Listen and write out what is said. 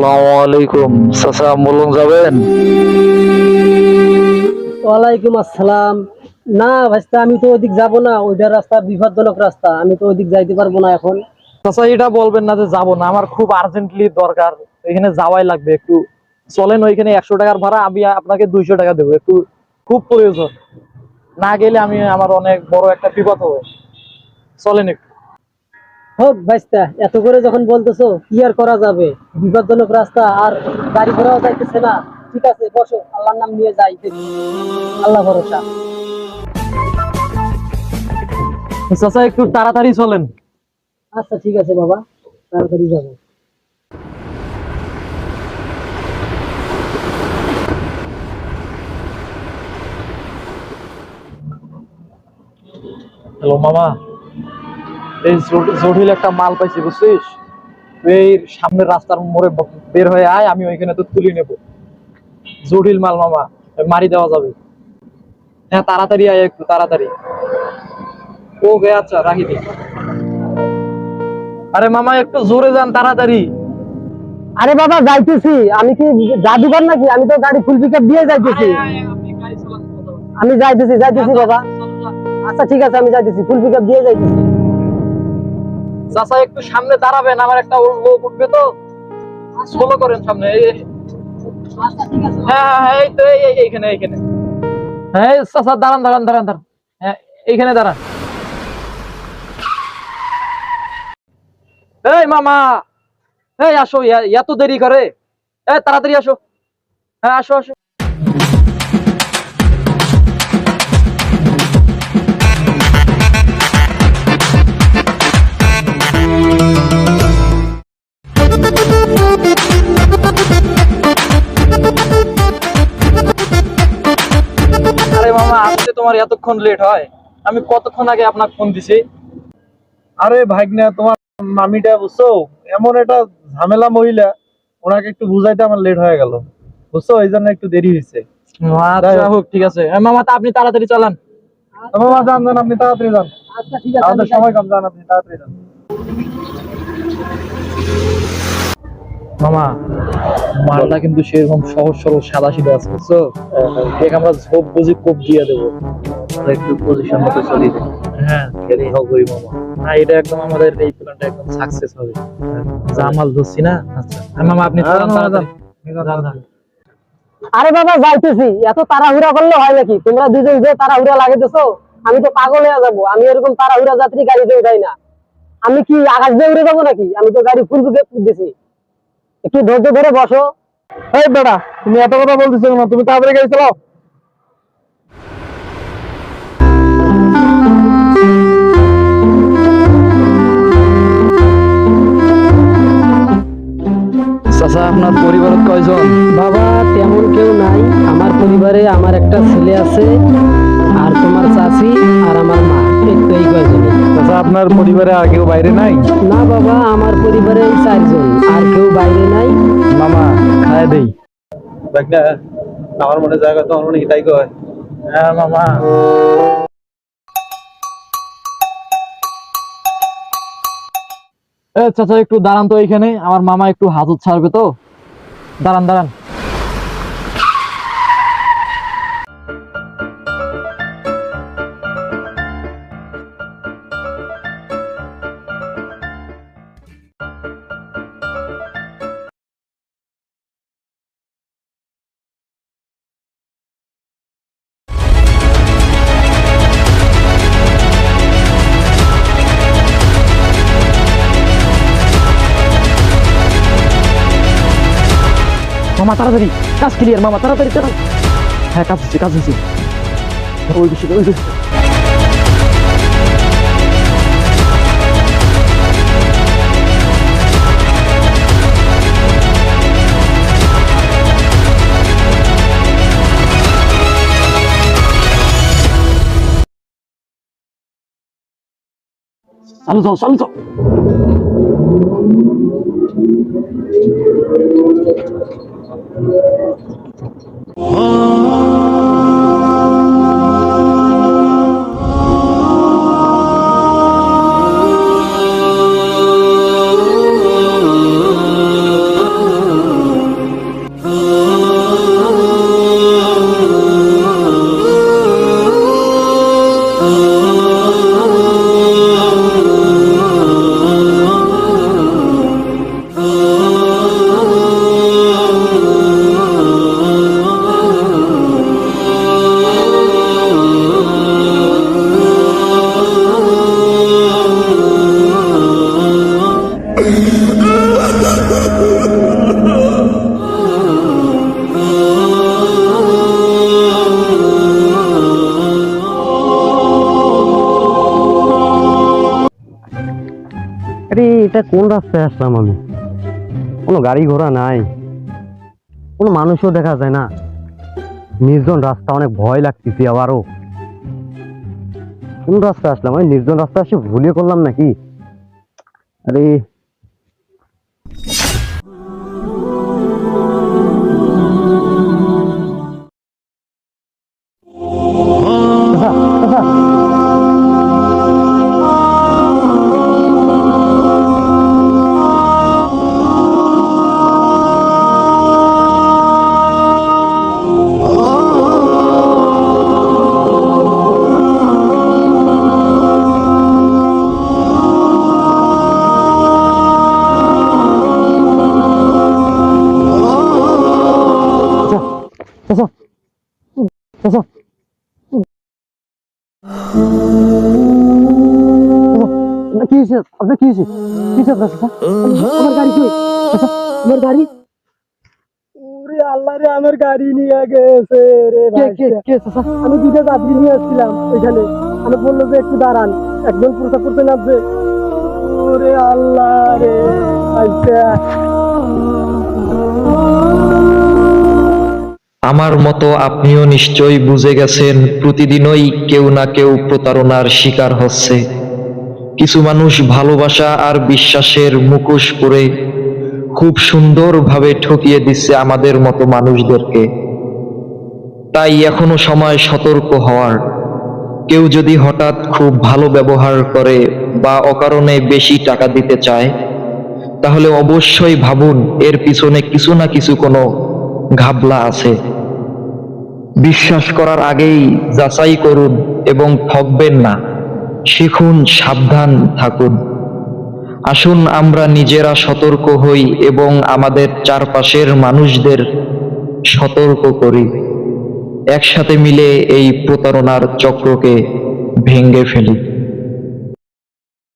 আসসালামু আলাইকুম। চাচা মলং যাবেন? ওয়ালাইকুম আসসালাম। না ভাইস্তা আমি তো ওদিক যাব না। ওইটা রাস্তা বিপজ্জনক রাস্তা। আমি তো ওদিক যাইতে পারব না এখন। চাচা এটা বলবেন না যে যাব না। আমার খুব আর্জেন্টলি দরকার। এখানে যাওয়াই লাগবে। একটু চলেন ওইখানে একশো টাকার ভাড়া। আমি আপনাকে দুইশো টাকা দেবো। একটু খুব প্রয়োজন। না গেলে আমি আমার অনেক বড় একটা বিপদ হবে। চলেন একটু। হোক ভাইস্তা এত করে যখন বলতেছো কি আর করা যাবে? বিপজ্জনক রাস্তা আর গাড়ি ঘোড়াও যাইতেছে না। ঠিক আছে বসো আল্লাহর নাম নিয়ে যাই আল্লাহ ভরসা। চাচা একটু তাড়াতাড়ি চলেন। আচ্ছা ঠিক আছে বাবা তাড়াতাড়ি যাব। হ্যালো মামা। এই জট- জটিল একটা মাল পাইছি বুঝছিস? এই সামনের রাস্তার মোড়ে বের হয়ে আয় আমি ওইখানে তো তুলে নেব। জটিল মাল মামা মারি দেওয়া যাবে। হ্যাঁ তাড়াতাড়ি আয় একটু তাড়াতাড়ি। ও গে আচ্ছা রাখি দি। আরে মামা একটু জোরে যান তাড়াতাড়ি। আরে বাবা যাইতেছি। আমি কি জাদুঘর নাকি? আমি তো গাড়ি ফুল পিকআপ দিয়ে যাইতেছি। আমি যাইতেছি যাইতেছি বাবা। আচ্ছা ঠিক আছে আমি যাইতেছি। ফুল পিকআপ দিয়ে যাইতেছি। চাচা একটু সামনে দাঁড়াবেন, আমার একটা লোক উঠবে তো। ফলো করেন সামনে, এই- চাচা, দাঁড়ান দাঁড়ান দাঁড়ান দাঁড়ান। হ্যাঁ এইখানে দাঁড়ান। এই মামা, এই আসো দেরি করে। এই তাড়াতাড়ি আসো। হ্যাঁ আসো আসো। এতক্ষণ লেট হয় আমি কতক্ষণ আগে আপনাকে ফোন দিছি? আরে ভাগ্না তোমার মামিটা বুঝছ? এমন একটা ঝামেলা মহিলা ওনাকে একটু বুঝাইতে আমার লেট হয়ে গেল। বুঝছ? এই জন্য একটু দেরি হয়েছে। আচ্ছা হোক। ঠিক আছে। মামা তা আপনি তাড়াতাড়ি চালান। মামা যান যান আপনি তাড়াতাড়ি যান। আচ্ছা ঠিক আছে আমাদের সময় কম যান আপনি তাড়াতাড়ি যান। মামা মালটা কিন্তু সেরকম সহজ সরল সাদা সিধা আছে বুঝছ দেখ আমরা ঝোপ বুঝি কোপ দিয়ে দেবো। একটু পজিশন মতো চলি হ্যাঁ এটাই হোক করি মামা। না এটা একদম আমাদের এই প্ল্যানটা একদম সাকসেস হবে। যা মাল ধরছি না? আচ্ছা। হ্যাঁ, মামা আপনি হ্যাঁ। আরে বাবা যাইতেছি। এত তাড়াহুড়া করলে হয় নাকি? তোমরা দুজন যে তাড়াহুড়া লাগাইতেছো আমি তো পাগল হয়ে যাব। আমি এরকম তাড়াহুড়া যাত্রী গাড়িতে উঠাই না। আমি কি আকাশ দিয়ে উড়ে যাব নাকি? আমি তো গাড়ি ফুল দিছি। একটু ধৈর্য ধরে বসো। এই বেটা তুমি এত কথা বলতেছো না তুমি তাড়াতাড়ি গাড়ি চালাও। চাচা আপনার কয়জন? বাবা তেমন কেউ নাই। আমার পরিবারে আমার একটা ছেলে আছে আর তোমার চাচি আর আপনার পরিবারে আর কেউ বাইরে নাই? না বাবা আমার পরিবারে এই চারজন আর কেউ বাইরে নাই। মামা খায় দেই। ভাগ্না আমার মনে জায়গা তো আমার মনে এটাই কয়। হ্যাঁ মামা। এ চাচা একটু দাঁড়ান তো এখানে। আমার মামা একটু হাজত ছাড়বে তো। দাঁড়ান দাঁড়ান। মামা তাড়াতাড়ি, কাজ ক্লিয়ার মামা, তাড়াতাড়ি চালান হ্যাঁ কাজ হচ্ছে কাজ হচ্ছে ওই বিষয়ে ওই বিষয়ে চালু যাও চালু যাও। Oh আরে, এটা কোন রাস্তায় আসলাম আমি? কোনো গাড়ি ঘোড়া নাই। কোনো মানুষও দেখা যায় না। নির্জন রাস্তা, অনেক ভয় লাগতেছি আবারও। কোন রাস্তায় আসলাম? আমি নির্জন রাস্তা এসে ভুলে করলাম নাকি? আরে কি হয়েছে? আপনার কি হয়েছে? কি হয়েছে আপনার আমার গাড়ি কই চাচা, আমার গাড়ি? ওরে আল্লাহ রে আমার গাড়ি নিয়ে গেছে রে কে কে কে আমি দুইটা যাত্রী নিয়ে আসছিলাম এখানে। আমি বলল যে একটু দাঁড়ান একজন পুরসা পুরসা নামছে। ওরে আল্লাহ রে আচ্ছা আমার মতো আপনিও নিশ্চয়ই বুঝে গেছেন, প্রতিদিনই কেউ না কেউ প্রতারণার শিকার হচ্ছে। কিছু মানুষ ভালোবাসা আর বিশ্বাসের মুখোশ পরে খুব সুন্দরভাবে ঠকিয়ে দিচ্ছে আমাদের মতো মানুষদেরকে। তাই এখনও সময় সতর্ক হওয়ার। কেউ যদি হঠাৎ খুব ভালো ব্যবহার করে বা অকারণে বেশি টাকা দিতে চায়, তাহলে অবশ্যই ভাবুন, এর পিছনে কিছু না কিছু কোনো ঘাবলা আছে। বিশ্বাস করার আগেই যাচাই করুন এবং ঠকবেন না। শিখুন, সাবধান থাকুন। আসুন আমরা নিজেরা সতর্ক হই এবং আমাদের চারপাশের মানুষদের সতর্ক করি। একসাথে মিলে এই প্রতারণার চক্রকে ভেঙ্গে ফেলি।